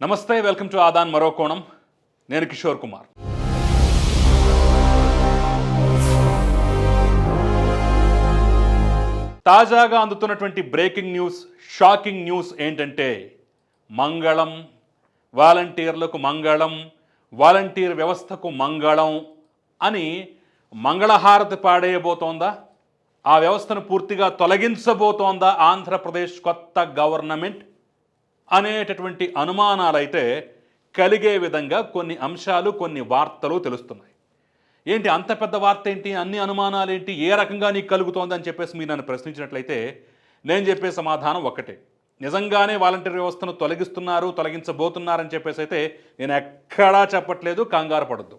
నమస్తే welcome to Aadan మరో కోణం. నేను కిషోర్ కుమార్. తాజాగా అందుతున్నటువంటి బ్రేకింగ్ న్యూస్ షాకింగ్ న్యూస్ ఏంటంటే మంగళం వాలంటీర్లకు మంగళం వాలంటీర్ వ్యవస్థకు మంగళం అని మంగళహారతి పాడేయబోతోందా? ఆ వ్యవస్థను పూర్తిగా తొలగించబోతోందా ఆంధ్రప్రదేశ్ కొత్త గవర్నమెంట్? అనేటటువంటి అనుమానాలైతే కలిగే విధంగా కొన్ని అంశాలు కొన్ని వార్తలు తెలుస్తున్నాయి. ఏంటి అంత పెద్ద వార్త ఏంటి? అన్ని అనుమానాలు ఏంటి ఏ రకంగా నీకు కలుగుతోందని చెప్పేసి మీరు నన్ను ప్రశ్నించినట్లయితే నేను చెప్పే సమాధానం ఒక్కటే. నిజంగానే వాలంటీర్ వ్యవస్థను తొలగిస్తున్నారు తొలగించబోతున్నారని చెప్పేసి అయితే నేను ఎక్కడా చెప్పట్లేదు కంగారు పడద్దు.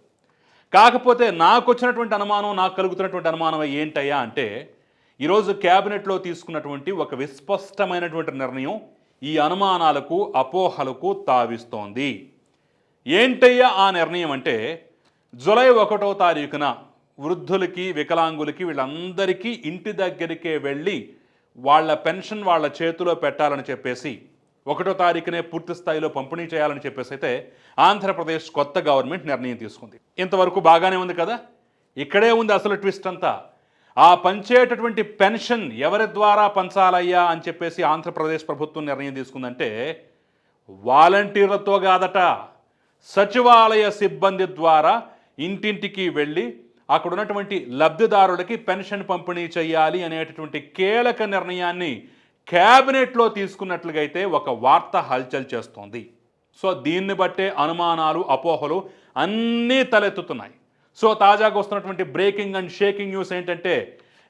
కాకపోతే నాకు వచ్చినటువంటి అనుమానం నాకు కలుగుతున్నటువంటి అనుమానం ఏంటయ్యా అంటే ఈరోజు క్యాబినెట్లో తీసుకున్నటువంటి ఒక విస్పష్టమైనటువంటి నిర్ణయం ఈ అనుమానాలకు అపోహలకు తావిస్తోంది. ఏంటయ్యా ఆ నిర్ణయం అంటే జులై ఒకటో తారీఖున వృద్ధులకి వికలాంగులకి వీళ్ళందరికీ ఇంటి దగ్గరికే వెళ్ళి వాళ్ళ పెన్షన్ వాళ్ళ చేతిలో పెట్టాలని చెప్పేసి ఒకటో తారీఖునే పూర్తి స్థాయిలో పంపిణీ చేయాలని చెప్పేసి అయితే ఆంధ్రప్రదేశ్ కొత్త గవర్నమెంట్ నిర్ణయం తీసుకుంది. ఇంతవరకు బాగానే ఉంది కదా? ఇక్కడే ఉంది అసలు ట్విస్ట్ అంతా. ఆ పంచేటటువంటి పెన్షన్ ఎవరి ద్వారా పంచాలయ్యా అని చెప్పేసి ఆంధ్రప్రదేశ్ ప్రభుత్వం నిర్ణయం తీసుకుందంటే వాలంటీర్లతో కాదట. సచివాలయ సిబ్బంది ద్వారా ఇంటింటికి వెళ్ళి అక్కడ ఉన్నటువంటి లబ్ధిదారులకి పెన్షన్ పంపిణీ చేయాలి అనేటటువంటి కీలక నిర్ణయాన్ని క్యాబినెట్లో తీసుకున్నట్లుగా అయితే ఒక వార్త హల్చల్ చేస్తోంది. సో దీన్ని బట్టే అనుమానాలు అపోహలు అన్నీ తలెత్తుతున్నాయి. సో తాజాగా వస్తున్నటువంటి బ్రేకింగ్ అండ్ షేకింగ్ న్యూస్ ఏంటంటే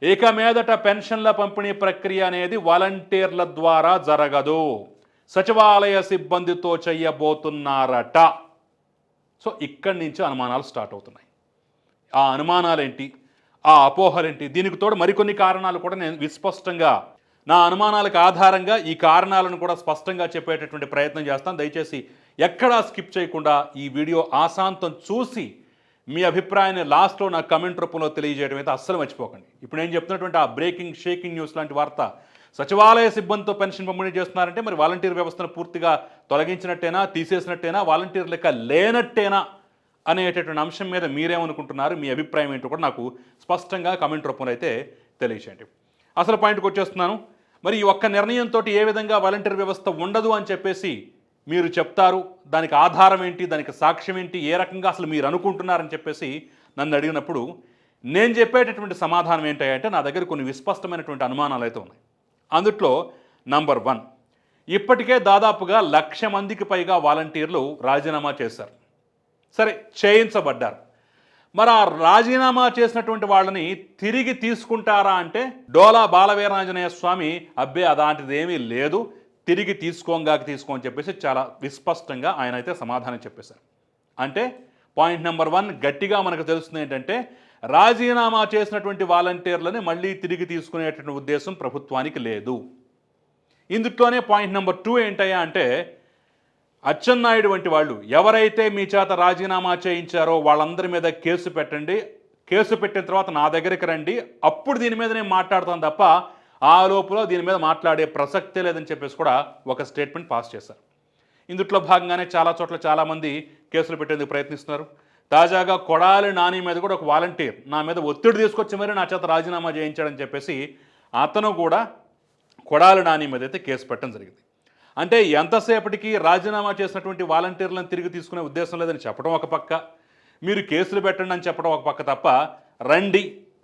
ఇక మీదట పెన్షన్ల పంపిణీ ప్రక్రియ అనేది వాలంటీర్ల ద్వారా జరగదు. సచివాలయ సిబ్బందితో చెయ్యబోతున్నారట. సో ఇక్కడి నుంచి అనుమానాలు స్టార్ట్ అవుతున్నాయి. ఆ అనుమానాలేంటి? ఆ అపోహలేంటి? దీనికి తోడు మరికొన్ని కారణాలు కూడా నేను విస్పష్టంగా నా అనుమానాలకు ఆధారంగా ఈ కారణాలను కూడా స్పష్టంగా చెప్పేటటువంటి ప్రయత్నం చేస్తాను. దయచేసి ఎక్కడా స్కిప్ చేయకుండా ఈ వీడియో ఆశాంతం చూసి మీ అభిప్రాయాన్ని లాస్ట్లో నా కమెంట్ రూపంలో తెలియజేయడం అయితే అస్సలు మర్చిపోకండి. ఇప్పుడు నేను చెప్తున్నటువంటి ఆ బ్రేకింగ్ షేకింగ్ న్యూస్ లాంటి వార్త సచివాలయ సిబ్బందితో పెన్షన్ పంపిణీ చేస్తున్నారంటే మరి వాలంటీర్ వ్యవస్థను పూర్తిగా తొలగించినట్టేనా తీసేసినట్టేనా వాలంటీర్ లెక్క లేనట్టేనా అనేటటువంటి అంశం మీద మీరేమనుకుంటున్నారు? మీ అభిప్రాయం ఏంటో కూడా నాకు స్పష్టంగా కమెంట్ రూపంలో అయితే తెలియచేయండి అసలు పాయింట్కి వచ్చేస్తున్నాను. మరి ఈ ఒక్క నిర్ణయంతో ఏ విధంగా వాలంటీర్ వ్యవస్థ ఉండదు అని చెప్పేసి మీరు చెప్తారు దానికి ఆధారం ఏంటి దానికి సాక్ష్యం ఏంటి ఏ రకంగా అసలు మీరు అనుకుంటున్నారని చెప్పేసి నన్ను అడిగినప్పుడు నేను చెప్పేటటువంటి సమాధానం ఏంటంటే నా దగ్గర కొన్ని విస్పష్టమైనటువంటి అనుమానాలు అయితే ఉన్నాయి. అందుట్లో నంబర్ వన్ ఇప్పటికే దాదాపుగా లక్ష మందికి పైగా వాలంటీర్లు రాజీనామా చేశారు. సరే చేయించబడ్డారు. మరి ఆ రాజీనామా చేసినటువంటి వాళ్ళని తిరిగి తీసుకుంటారా అంటే డోలా బాలవీరాంజనేయ స్వామి అబ్బే అలాంటిది ఏమీ లేదు తిరిగి తీసుకోంగాక తీసుకో అని చెప్పేసి చాలా విస్పష్టంగా ఆయన అయితే సమాధానం చెప్పేశారు. అంటే పాయింట్ నెంబర్ వన్ గట్టిగా మనకు తెలుస్తుంది ఏంటంటే రాజీనామా చేసినటువంటి వాలంటీర్లని మళ్ళీ తిరిగి తీసుకునేటువంటి ఉద్దేశం ప్రభుత్వానికి లేదు. ఇందుట్లోనే పాయింట్ నెంబర్ టూ ఏంటయ్యా అంటే అచ్చెన్నాయుడు వంటి వాళ్ళు ఎవరైతే మీ చేత రాజీనామా చేయించారో వాళ్ళందరి మీద కేసు పెట్టండి. కేసు పెట్టిన తర్వాత నా దగ్గరికి రండి. అప్పుడు దీని మీద నేను మాట్లాడతాను తప్ప ఆ లోపల దీని మీద మాట్లాడే ప్రసక్తే లేదని చెప్పేసి కూడా ఒక స్టేట్మెంట్ పాస్ చేశారు. ఇందుట్లో భాగంగానే చాలా చోట్ల చాలామంది కేసులు పెట్టేందుకు ప్రయత్నిస్తున్నారు. తాజాగా కొడాలి నాని మీద కూడా ఒక వాలంటీర్ నా మీద ఒత్తిడి తీసుకొచ్చి మరి నా చేత రాజీనామా చేయించాడని చెప్పేసి అతను కూడా కొడాలి నాని మీద అయితే కేసు పెట్టడం జరిగింది. అంటే ఎంతసేపటికి రాజీనామా చేసినటువంటి వాలంటీర్లను తిరిగి తీసుకునే ఉద్దేశం లేదని చెప్పడం ఒక పక్క. మీరు కేసులు పెట్టండి అని చెప్పడం ఒక పక్క తప్ప రండి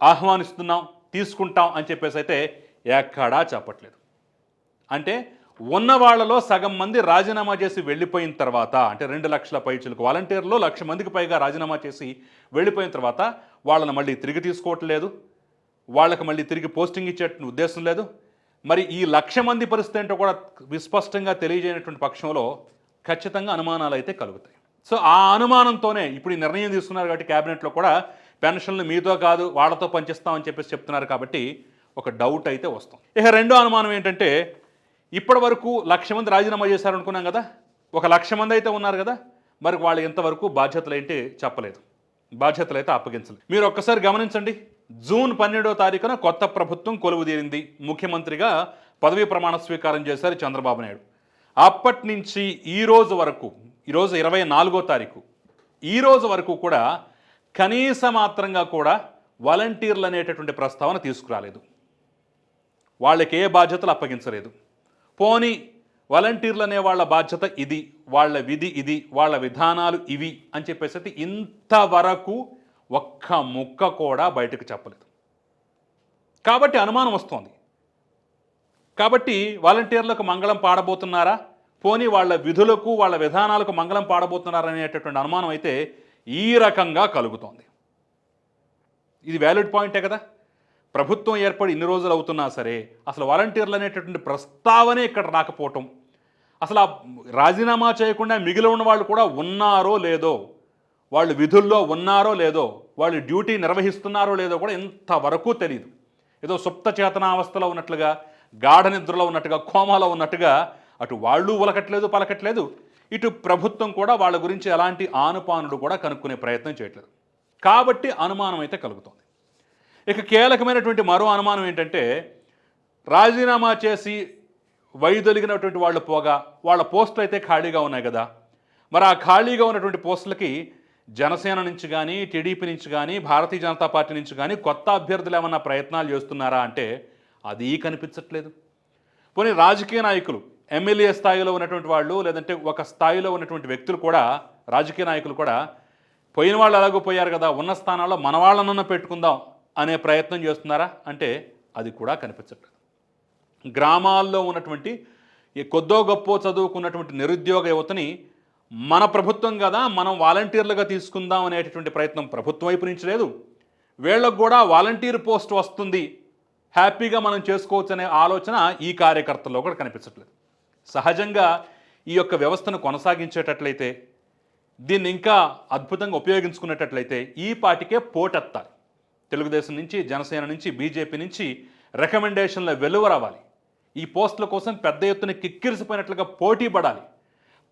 ఆహ్వానిస్తున్నాం తీసుకుంటాం అని చెప్పేసి అయితే ఎక్కడా చెప్పట్లేదు. అంటే ఉన్న వాళ్ళలో సగం మంది రాజీనామా చేసి వెళ్ళిపోయిన తర్వాత అంటే రెండు లక్షల పైచులకు వాలంటీర్లో లక్ష మందికి పైగా రాజీనామా చేసి వెళ్ళిపోయిన తర్వాత వాళ్ళని మళ్ళీ తిరిగి తీసుకోవట్లేదు. వాళ్ళకి మళ్ళీ తిరిగి పోస్టింగ్ ఇచ్చేటువంటి ఉద్దేశం లేదు. మరి ఈ లక్ష మంది పరిస్థితి ఏంటో కూడా విస్పష్టంగా తెలియజేయనటువంటి పక్షంలో ఖచ్చితంగా అనుమానాలు అయితే కలుగుతాయి. సో ఆ అనుమానంతోనే ఇప్పుడు ఈ నిర్ణయం తీసుకున్నారు కాబట్టి క్యాబినెట్లో కూడా పెన్షన్లు మీతో కాదు వాళ్ళతో పనిచేస్తామని చెప్పేసి చెప్తున్నారు కాబట్టి ఒక డౌట్ అయితే వస్తాం ఇక రెండో అనుమానం ఏంటంటే ఇప్పటి వరకు లక్ష మంది రాజీనామా చేశారనుకున్నాం కదా? ఒక లక్ష మంది అయితే ఉన్నారు కదా? మరి వాళ్ళు ఇంతవరకు బాధ్యతలు ఏంటి చెప్పలేదు. బాధ్యతలు అయితే అప్పగించలేదు. మీరు ఒక్కసారి గమనించండి. జూన్ పన్నెండో తారీఖున కొత్త ప్రభుత్వం కొలువు తీరింది ముఖ్యమంత్రిగా పదవీ ప్రమాణ స్వీకారం చేశారు చంద్రబాబు నాయుడు. అప్పటి నుంచి ఈ రోజు వరకు ఈరోజు ఇరవై నాలుగో తారీఖు ఈ రోజు వరకు కూడా కనీస మాత్రంగా కూడా వాలంటీర్లు అనేటటువంటి ప్రస్తావన తీసుకురాలేదు. వాళ్ళకి ఏ బాధ్యతలు అప్పగించలేదు. పోని వాలంటీర్లు అనే వాళ్ళ బాధ్యత ఇది వాళ్ళ విధి ఇది వాళ్ళ విధానాలు ఇవి అని చెప్పేసి ఇంతవరకు ఒక్క ముక్క కూడా బయటకు చెప్పలేదు. కాబట్టి అనుమానం వస్తోంది. కాబట్టి వాలంటీర్లకు మంగళం పాడబోతున్నారా? పోనీ వాళ్ళ విధులకు వాళ్ళ విధానాలకు మంగళం పాడబోతున్నారా అనేటటువంటి అనుమానం అయితే ఈ రకంగా కలుగుతోంది. ఇది వ్యాలిడ్ పాయింటే కదా? ప్రభుత్వం ఏర్పడి ఇన్ని రోజులు అవుతున్నా సరే అసలు వాలంటీర్లు అనేటటువంటి ప్రస్తావనే ఇక్కడ రాకపోవటం. అసలు ఆ రాజీనామా చేయకుండా మిగిలి ఉన్న వాళ్ళు కూడా ఉన్నారో లేదో వాళ్ళు విధుల్లో ఉన్నారో లేదో వాళ్ళు డ్యూటీ నిర్వహిస్తున్నారో లేదో కూడా ఇంతవరకు తెలియదు ఏదో సుప్త చేతనావస్థలో ఉన్నట్లుగా గాఢ నిద్రలో ఉన్నట్టుగా కోమాలో ఉన్నట్టుగా అటు వాళ్ళు ఉలకట్లేదు పలకట్లేదు. ఇటు ప్రభుత్వం కూడా వాళ్ళ గురించి ఎలాంటి ఆనుపానుడు కూడా కనుక్కునే ప్రయత్నం చేయట్లేదు. కాబట్టి అనుమానం అయితే కలుగుతోంది. ఇక కీలకమైనటువంటి మరో అనుమానం ఏంటంటే రాజీనామా చేసి వైదొలిగినటువంటి వాళ్ళు పోగా వాళ్ళ పోస్టులు అయితే ఖాళీగా ఉన్నాయి కదా. మరి ఆ ఖాళీగా ఉన్నటువంటి పోస్టులకి జనసేన నుంచి కానీ టీడీపీ నుంచి కానీ భారతీయ జనతా పార్టీ నుంచి కానీ కొత్త అభ్యర్థులు ఏమన్నా ప్రయత్నాలు చేస్తున్నారా అంటే అది కనిపించట్లేదు. పోనీ రాజకీయ నాయకులు ఎమ్మెల్యే స్థాయిలో ఉన్నటువంటి వాళ్ళు లేదంటే ఒక స్థాయిలో ఉన్నటువంటి వ్యక్తులు కూడా రాజకీయ నాయకులు కూడా పోయిన వాళ్ళు ఎలాగో పోయారు కదా ఉన్న స్థానాల్లో మన వాళ్ళనన్నా పెట్టుకుందాం అనే ప్రయత్నం చేస్తున్నారా? అంటే అది కూడా కనిపించట్లేదు. గ్రామాల్లో ఉన్నటువంటి ఈ కొద్దో గొప్పో చదువుకున్నటువంటి నిరుద్యోగ యువతని మన ప్రభుత్వం కదా మనం వాలంటీర్లుగా తీసుకుందాం అనేటటువంటి ప్రయత్నం ప్రభుత్వం వైపు నుంచి లేదు. వీళ్ళకు కూడా వాలంటీర్ పోస్ట్ వస్తుంది. హ్యాపీగా మనం చేసుకోవచ్చు అనే ఆలోచన ఈ కార్యకర్తల్లో కూడా కనిపించట్లేదు. సహజంగా ఈ యొక్క వ్యవస్థను కొనసాగించేటట్లయితే దీన్ని ఇంకా అద్భుతంగా ఉపయోగించుకునేటట్లయితే ఈ పాటికే పోటెత్తాలి. తెలుగుదేశం నుంచి జనసేన నుంచి బీజేపీ నుంచి రికమెండేషన్ల వెలువ రావాలి. ఈ పోస్టుల కోసం పెద్ద ఎత్తున కిక్కిరిసిపోయినట్లుగా పోటీ పడాలి.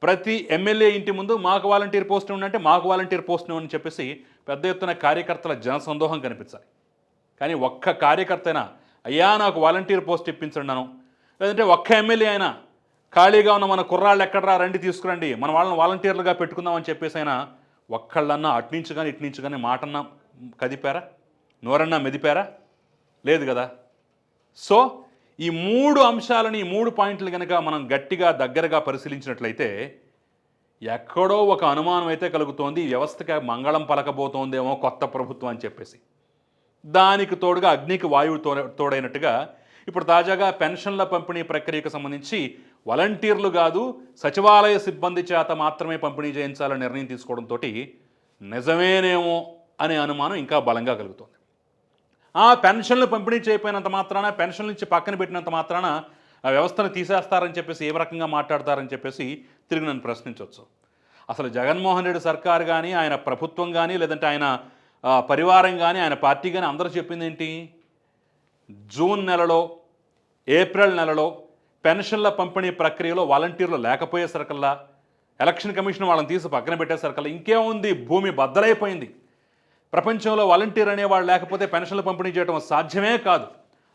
ప్రతి ఎమ్మెల్యే ఇంటి ముందు మాకు వాలంటీర్ పోస్ట్ ఉండంటే మాకు వాలంటీర్ పోస్ట్ అని చెప్పేసి పెద్ద ఎత్తున కార్యకర్తల జనసందోహం కనిపించాలి. కానీ ఒక్క కార్యకర్తైనా అయ్యా నాకు వాలంటీర్ పోస్ట్ ఇప్పించండి నన్ను లేదంటే ఒక్క ఎమ్మెల్యే అయినా ఖాళీగా ఉన్న మన కుర్రాళ్ళు ఎక్కడరా రండి తీసుకురండి మన వాళ్ళని వాలంటీర్లుగా పెట్టుకుందామని చెప్పేసి అయినా ఒక్కళ్ళన్నా అట్నుంచి కానీ ఇటు నుంచి కానీ మాటన్నా కదిపారా? నోరన్నా మెదిపారా? లేదు కదా. సో ఈ మూడు అంశాలని ఈ మూడు పాయింట్లు కనుక మనం గట్టిగా దగ్గరగా పరిశీలించినట్లయితే ఎక్కడో ఒక అనుమానం అయితే కలుగుతోంది వ్యవస్థకి మంగళం పలకబోతోందేమో కొత్త ప్రభుత్వం అని చెప్పేసి. దానికి తోడుగా అగ్నికి వాయువు తోడైనట్టుగా ఇప్పుడు తాజాగా పెన్షన్ల పంపిణీ ప్రక్రియకు సంబంధించి వాలంటీర్లు కాదు సచివాలయ సిబ్బంది చేత మాత్రమే పంపిణీ చేయించాలని నిర్ణయం తీసుకోవడంతో నిజమేనేమో అనే అనుమానం ఇంకా బలంగా కలుగుతోంది. ఆ పెన్షన్లు పంపిణీ చేయకపోయినంత మాత్రాన పెన్షన్ నుంచి పక్కన పెట్టినంత మాత్రాన ఆ వ్యవస్థను తీసేస్తారని చెప్పేసి ఏ రకంగా మాట్లాడతారని చెప్పేసి తిరిగి నన్ను ప్రశ్నించవచ్చు అసలు జగన్మోహన్ రెడ్డి సర్కార్ కానీ ఆయన ప్రభుత్వం కానీ లేదంటే ఆయన పరివారం కానీ ఆయన పార్టీ కానీ అందరూ చెప్పింది ఏంటి జూన్ నెలలో ఏప్రిల్ నెలలో పెన్షన్ల పంపిణీ ప్రక్రియలో వాలంటీర్లు లేకపోయేసరికల్లా ఎలక్షన్ కమిషన్ వాళ్ళని తీసి పక్కన పెట్టేసరికల్లా ఇంకేముంది? భూమి బద్దలైపోయింది. ప్రపంచంలో వాలంటీర్ అనేవాడు లేకపోతే పెన్షన్లు పంపిణీ చేయడం సాధ్యమే కాదు.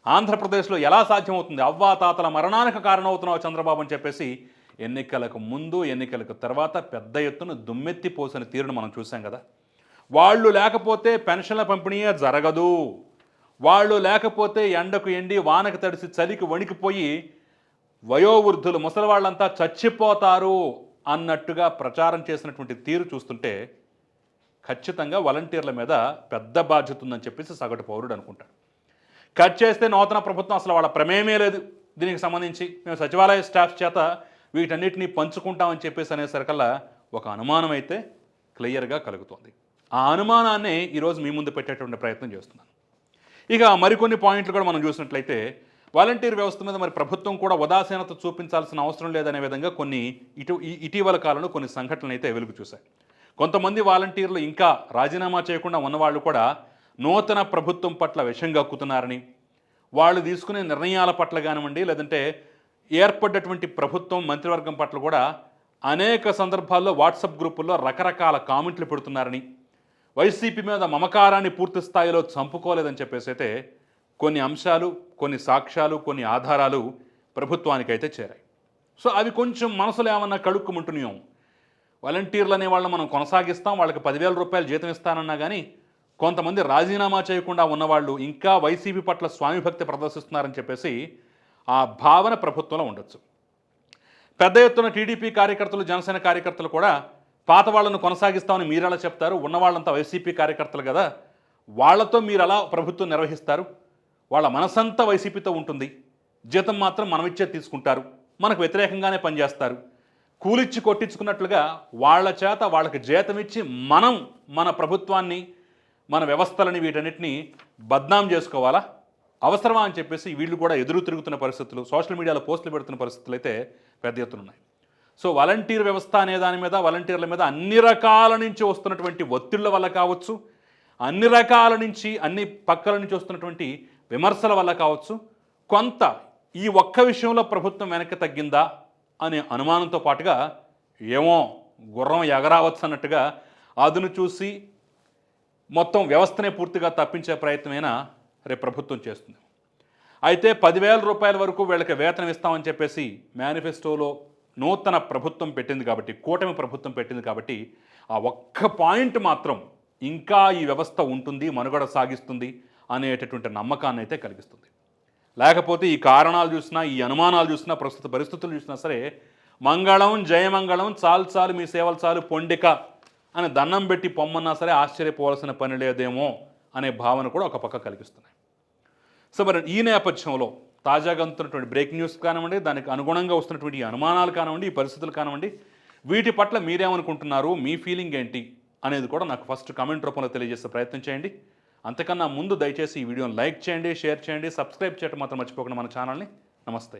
ఆంధ్రప్రదేశ్లో ఎలా సాధ్యమవుతుంది? అవ్వా తాతల మరణానికి కారణమవుతున్నావు చంద్రబాబు అని చెప్పేసి ఎన్నికలకు ముందు ఎన్నికలకు తర్వాత పెద్ద ఎత్తున దుమ్మెత్తి పోసిన తీరును మనం చూసాం కదా. వాళ్ళు లేకపోతే పెన్షన్ల పంపిణీయే జరగదు. వాళ్ళు లేకపోతే ఎండకు ఎండి వానకు తడిసి చలికి వణికిపోయి వయోవృద్ధులు ముసలి వాళ్ళంతా చచ్చిపోతారు అన్నట్టుగా ప్రచారం చేసినటువంటి తీరు చూస్తుంటే ఖచ్చితంగా వాలంటీర్ల మీద పెద్ద బాధ్యత ఉందని చెప్పేసి సగటు పౌరుడు అనుకుంటాడు. కట్ చేస్తే నూతన ప్రభుత్వం అసలు వాళ్ళ ప్రమేయమే లేదు. దీనికి సంబంధించి మేము సచివాలయ స్టాఫ్ చేత వీటన్నిటిని పంచుకుంటామని చెప్పేసి అనేసరికల్లా ఒక అనుమానం అయితే క్లియర్గా కలుగుతోంది. ఆ అనుమానాన్ని ఈరోజు మీ ముందు పెట్టేటువంటి ప్రయత్నం చేస్తున్నాను. ఇక మరికొన్ని పాయింట్లు కూడా మనం చూసినట్లయితే వాలంటీర్ వ్యవస్థ మీద మరి ప్రభుత్వం కూడా ఉదాసీనత చూపించాల్సిన అవసరం లేదనే విధంగా కొన్ని ఇటు ఈ- ఇటీవల కాలంలో కొన్ని సంఘటనలు అయితే వెలుగు చూశాయి. కొంతమంది వాలంటీర్లు ఇంకా రాజీనామా చేయకుండా ఉన్నవాళ్ళు కూడా నూతన ప్రభుత్వం పట్ల విషం గక్కుతున్నారని వాళ్ళు తీసుకునే నిర్ణయాల పట్ల కానివ్వండి లేదంటే ఏర్పడ్డటువంటి ప్రభుత్వం మంత్రివర్గం పట్ల కూడా అనేక సందర్భాల్లో వాట్సాప్ గ్రూపుల్లో రకరకాల కామెంట్లు పెడుతున్నారని వైసీపీ మీద మమకారాన్ని పూర్తి స్థాయిలో చంపుకోలేదని చెప్పేసి అయితే కొన్ని అంశాలు కొన్ని సాక్ష్యాలు కొన్ని ఆధారాలు ప్రభుత్వానికైతే చేరాయి. సో అవి కొంచెం మనసులో ఏమన్నా కడుక్కుమంటున్నాం వాలంటీర్లు అనే వాళ్ళని మనం కొనసాగిస్తాం వాళ్ళకి పదివేల రూపాయలు జీతం ఇస్తానన్నా కానీ కొంతమంది రాజీనామా చేయకుండా ఉన్నవాళ్ళు ఇంకా వైసీపీ పట్ల స్వామి భక్తి ప్రదర్శిస్తున్నారని చెప్పేసి ఆ భావన ప్రభుత్వంలో ఉండొచ్చు. పెద్ద ఎత్తున టీడీపీ కార్యకర్తలు జనసేన కార్యకర్తలు కూడా పాత వాళ్ళను కొనసాగిస్తామని మీరు ఎలా చెప్తారు? ఉన్న వాళ్ళంతా వైసీపీ కార్యకర్తలు కదా. వాళ్ళతో మీరు ఎలా ప్రభుత్వం నిర్వహిస్తారు? వాళ్ళ మనసంతా వైసీపీతో ఉంటుంది. జీతం మాత్రం మనమిచ్చే తీసుకుంటారు. మనకు వ్యతిరేకంగానే పనిచేస్తారు. కూలిచ్చి కొట్టించుకున్నట్లుగా వాళ్ళ చేత వాళ్ళకి జీతం ఇచ్చి మనం మన ప్రభుత్వాన్ని మన వ్యవస్థలని వీటన్నిటిని బద్నాం చేసుకోవాలా? అవసరమా అని చెప్పేసి వీళ్ళు కూడా ఎదురు తిరుగుతున్న పరిస్థితులు సోషల్ మీడియాలో పోస్టులు పెడుతున్న పరిస్థితులు అయితే పెద్ద ఎత్తున ఉన్నాయి. సో వాలంటీర్ వ్యవస్థ అనే దాని మీద వాలంటీర్ల మీద అన్ని రకాల నుంచి వస్తున్నటువంటి ఒత్తిళ్ళ వల్ల కావచ్చు అన్ని రకాల నుంచి అన్ని పక్కల నుంచి వస్తున్నటువంటి విమర్శల వల్ల కావచ్చు కొంత ఈ ఒక్క విషయంలో ప్రభుత్వం వెనక్కి తగ్గిందా? అనే అనుమానంతో పాటుగా ఏమో గుర్రం ఎగరావచ్చు అన్నట్టుగా అదును చూసి మొత్తం వ్యవస్థనే పూర్తిగా తప్పించే ప్రయత్నమైనా రేపు ప్రభుత్వం చేస్తుంది. అయితే పదివేల రూపాయల వరకు వీళ్ళకి వేతనం ఇస్తామని చెప్పేసి మేనిఫెస్టోలో నూతన ప్రభుత్వం పెట్టింది కాబట్టి కూటమి ప్రభుత్వం పెట్టింది కాబట్టి ఆ ఒక్క పాయింట్ మాత్రం ఇంకా ఈ వ్యవస్థ ఉంటుంది మనుగడ సాగిస్తుంది అనేటటువంటి నమ్మకాన్ని అయితే కలిగిస్తుంది. లేకపోతే ఈ కారణాలు చూసినా ఈ అనుమానాలు చూసినా ప్రస్తుత పరిస్థితులు చూసినా సరే మంగళం జయమంగళం చాలు చాలు మీ సేవలు చాలు పొండిక అని దండం పెట్టి పొమ్మన్నా సరే ఆశ్చర్యపోవాల్సిన పని లేదేమో అనే భావన కూడా ఒక పక్క కలిగిస్తున్నాయి. సో మరి ఈ నేపథ్యంలో తాజాగా అందుతున్నటువంటి బ్రేకింగ్ న్యూస్ కానివ్వండి దానికి అనుగుణంగా వస్తున్నటువంటి ఈ అనుమానాలు కానివ్వండి ఈ పరిస్థితులు కానివ్వండి వీటి పట్ల మీరేమనుకుంటున్నారు మీ ఫీలింగ్ ఏంటి అనేది కూడా నాకు ఫస్ట్ కామెంట్ రూపంలో తెలియజేసే ప్రయత్నం చేయండి. అంతకన్నా ముందు దయచేసి ఈ వీడియోని లైక్ చేయండి షేర్ చేయండి సబ్స్క్రైబ్ చేయడం మాత్రం మర్చిపోకుండా మన ఛానల్ని. నమస్తే.